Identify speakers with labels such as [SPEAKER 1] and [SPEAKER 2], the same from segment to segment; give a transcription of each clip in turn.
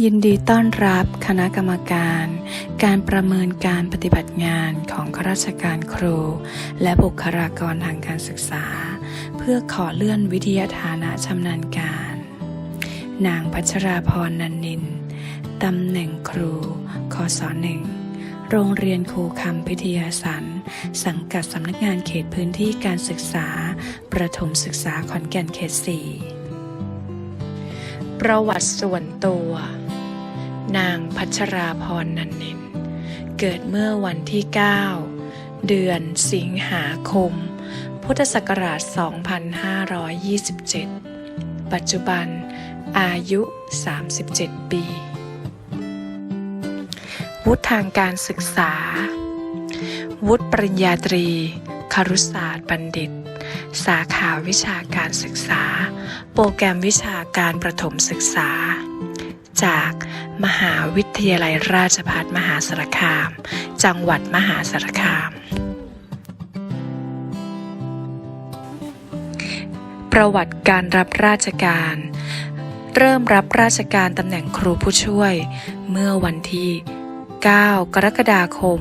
[SPEAKER 1] ยินดีต้อนรับคณะกรรมการ การประเมินการปฏิบัติงานของข้าราชการครู และบุคลากรทางการศึกษา เพื่อขอเลื่อนวิทยาฐานะชำนาญการ นางพัชราพรนันนินตำแหน่งครูคศหนึ่งโรงเรียนครูคำพิทยาสัน สังกัดสำนักงานเขตพื้นที่การศึกษา ประถมศึกษาขอนแก่นเขตสี่ประวัติส่วนตัว นางพัชราพรนันนินเกิดเมื่อวันที่ 9 เดือนสิงหาคม พุทธศักราช 2527 ปัจจุบันอายุ 37 ปี วุฒิทางการศึกษา วุฒิปริญญาตรี ครุศาสตร์บัณฑิต สาขาวิชาการศึกษา โปรแกรมวิชาการประถมศึกษา จากมหาวิทยาลัยราชภัฏมหาสารคาม จังหวัดมหาสารคาม ประวัติการรับราชการ เริ่มรับราชการตำแหน่งครูผู้ช่วย เมื่อวันที่ 9 กรกฎาคม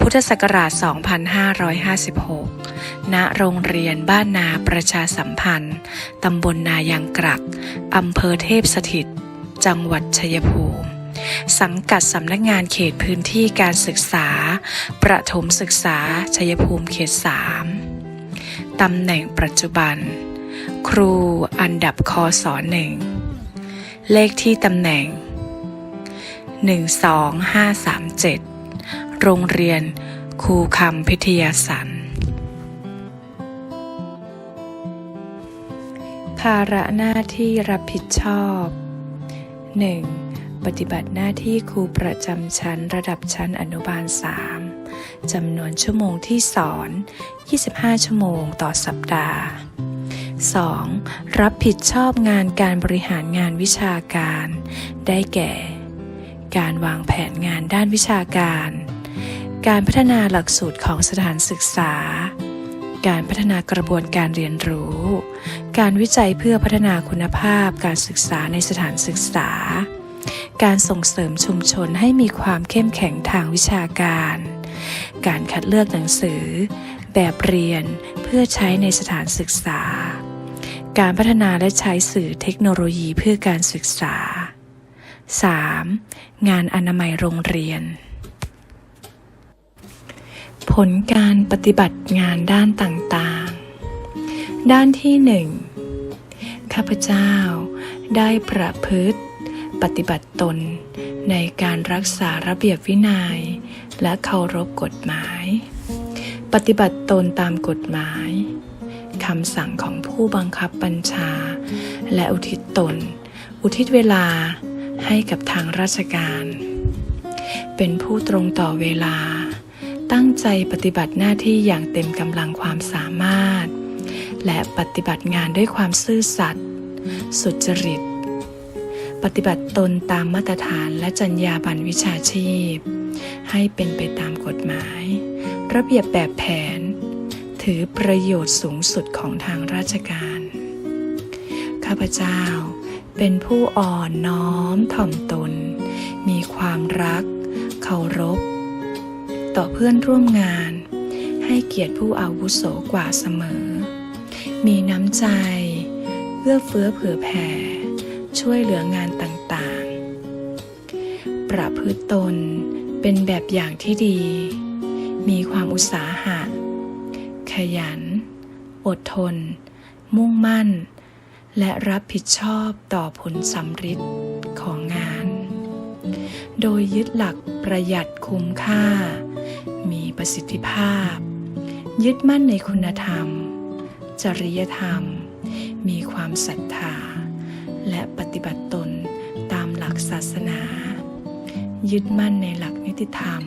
[SPEAKER 1] พุทธศักราช 2556 ณ โรงเรียนบ้านนาประชาสัมพันธ์ ตำบลนายังกรัก อำเภอเทพสถิต จังหวัดชัยภูมิ สังกัดสำนักงานเขตพื้นที่การศึกษา ประถมศึกษาชัยภูมิเขต 3 ตำแหน่งปัจจุบัน ครูอันดับคศหนึ่ง เลขที่ตำแหน่ง 12537 โรงเรียนครูคำพิทยาสันภาระหน้าที่รับผิดชอบ 1. ปฏิบัติหน้าที่ครูประจำชั้นระดับชั้นอนุบาล 3 จำนวนชั่วโมงที่สอน 25 ชั่วโมงต่อสัปดาห์ 2. รับผิดชอบงานการบริหารงานวิชาการ ได้แก่ การวางแผนงานด้านวิชาการ การพัฒนาหลักสูตรของสถานศึกษา การพัฒนากระบวนการเรียนรู้ การวิจัยเพื่อพัฒนาคุณภาพการศึกษาในสถานศึกษา การส่งเสริมชุมชนให้มีความเข้มแข็งทางวิชาการ การคัดเลือกหนังสือ แบบเรียนเพื่อใช้ในสถานศึกษา การพัฒนาและใช้สื่อเทคโนโลยีเพื่อการศึกษา 3. งานอนามัยโรงเรียน ผลการปฏิบัติงานด้านต่างๆ ด้านที่หนึ่งข้าพเจ้าได้ประพฤติ ปฏิบัติตนในการรักษาระเบียบวินัย และเคารพกฎหมาย ปฏิบัติตนตามกฎหมายคำสั่งของผู้บังคับบัญชา และอุทิศตน อุทิศเวลาให้กับทางราชการ เป็นผู้ตรงต่อเวลา ตั้งใจปฏิบัติหน้าที่อย่างเต็มกำลังความสามารถ และปฏิบัติงานด้วยความซื่อสัตย์สุจริต ปฏิบัติตนตามมาตรฐานและจรรยาบรรณวิชาชีพ ให้เป็นไปตามกฎหมาย ระเบียบแบบแผน ถือประโยชน์สูงสุดของทางราชการ ข้าพเจ้าเป็นผู้อ่อนน้อมถ่อมตน มีความรัก เคารพ ต่อเพื่อนร่วมงาน ให้เกียรติผู้อาวุโสกว่าเสมอ มีน้ำใจ เอื้อเฟื้อเผื่อแผ่ ช่วยเหลืองานต่างๆ ประพฤติตนเป็นแบบอย่างที่ดี มีความอุตสาหะ ขยัน อดทน มุ่งมั่น และรับผิดชอบต่อผลสำฤทธิ์ของงาน โดยยึดหลักประหยัดคุ้มค่า มีประสิทธิภาพ ยึดมั่นในคุณธรรม จริยธรรม มีความศรัทธา และปฏิบัติตนตามหลักศาสนา ยึดมั่นในหลักนิติธรรม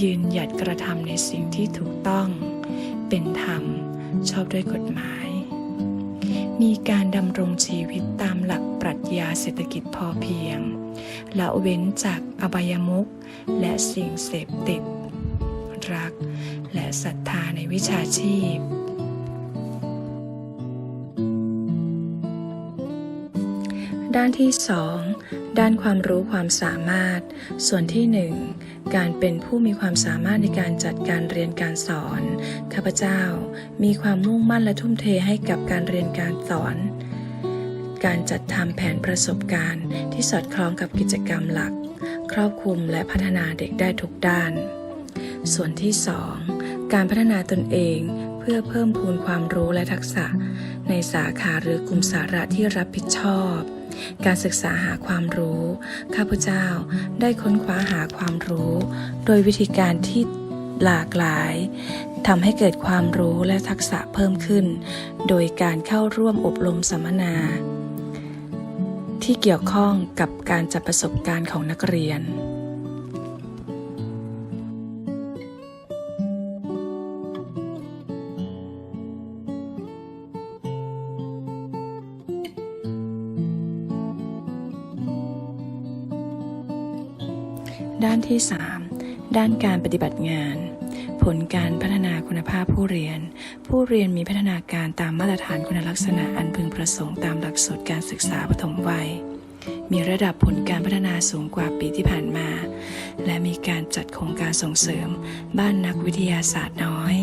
[SPEAKER 1] ยืนหยัดกระทำในสิ่งที่ถูกต้อง เป็นธรรมชอบด้วยกฎหมาย มีการดำรงชีวิตตามหลักปรัชญาเศรษฐกิจพอเพียงละเว้นจากอบายมุขและสิ่งเสพติด รัก และศรัทธาในวิชาชีพ ด้านที่ 2 ด้านความรู้ความสามารถ ส่วนที่หนึ่งการเป็นผู้มีความสามารถในการจัดการเรียนการสอน ข้าพเจ้ามีความมุ่งมั่นและทุ่มเทให้กับการเรียนการสอนการจัดทำแผนประสบการณ์ที่สอดคล้องกับกิจกรรมหลัก ครอบคลุมและพัฒนาเด็กได้ทุกด้าน ส่วนที่ 2 การพัฒนาตนเองเพื่อเพิ่มพูนความรู้และทักษะ ในสาขาหรือกลุ่มสาระที่รับผิดชอบ การศึกษาหาความรู้ ข้าพเจ้าได้ค้นคว้าหาความรู้ โดยวิธีการที่หลากหลายทำให้เกิดความรู้และทักษะเพิ่มขึ้น โดยการเข้าร่วมอบรมสัมมนา ที่เกี่ยวข้องกับการจัดประสบการณ์ของนักเรียน ด้านที่ 3 ด้านการปฏิบัติงาน ผลการพัฒนาคุณภาพผู้เรียน ผู้เรียนมีพัฒนาการตามมาตรฐานคุณลักษณะอันพึงประสงค์ตามหลักสูตรการศึกษาปฐมวัย มีระดับผลการพัฒนาสูงกว่าปีที่ผ่านมา และมีการจัดโครงการส่งเสริม บ้านนักวิทยาศาสตร์น้อย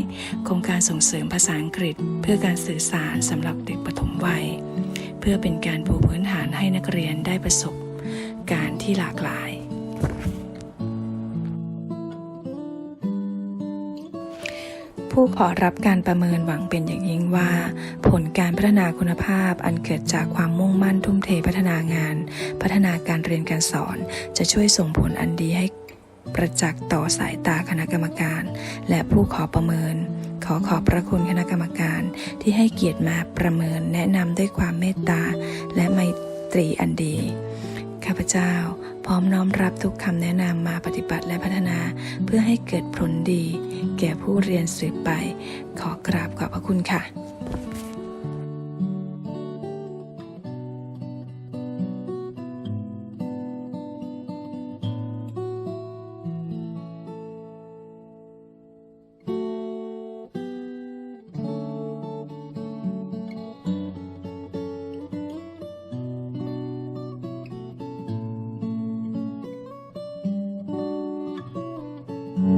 [SPEAKER 1] โครงการส่งเสริมภาษาอังกฤษ เพื่อการสื่อสารสำหรับเด็กปฐมวัย เพื่อเป็นการปูพื้นฐานให้นักเรียนได้ประสบการณ์ที่หลากหลาย ผู้ขอรับการประเมินหวังเป็นอย่างยิ่งว่า ผลการพัฒนาคุณภาพอันเกิดจากความมุ่งมั่นทุ่มเทพัฒนางาน พัฒนาการเรียนการสอน จะช่วยส่งผลอันดีให้ประจักษ์ต่อสายตาคณะกรรมการ และผู้ขอประเมิน ขอขอบพระคุณคณะกรรมการที่ให้เกียรติมาประเมินแนะนำด้วยความเมตตาและไมตรีอันดี ข้าพเจ้า พร้อมน้อมรับทุกคำแนะนำมาปฏิบัติและพัฒนา เพื่อให้เกิดผลดี แก่ผู้เรียนสืบไป ขอกราบขอบพระคุณค่ะ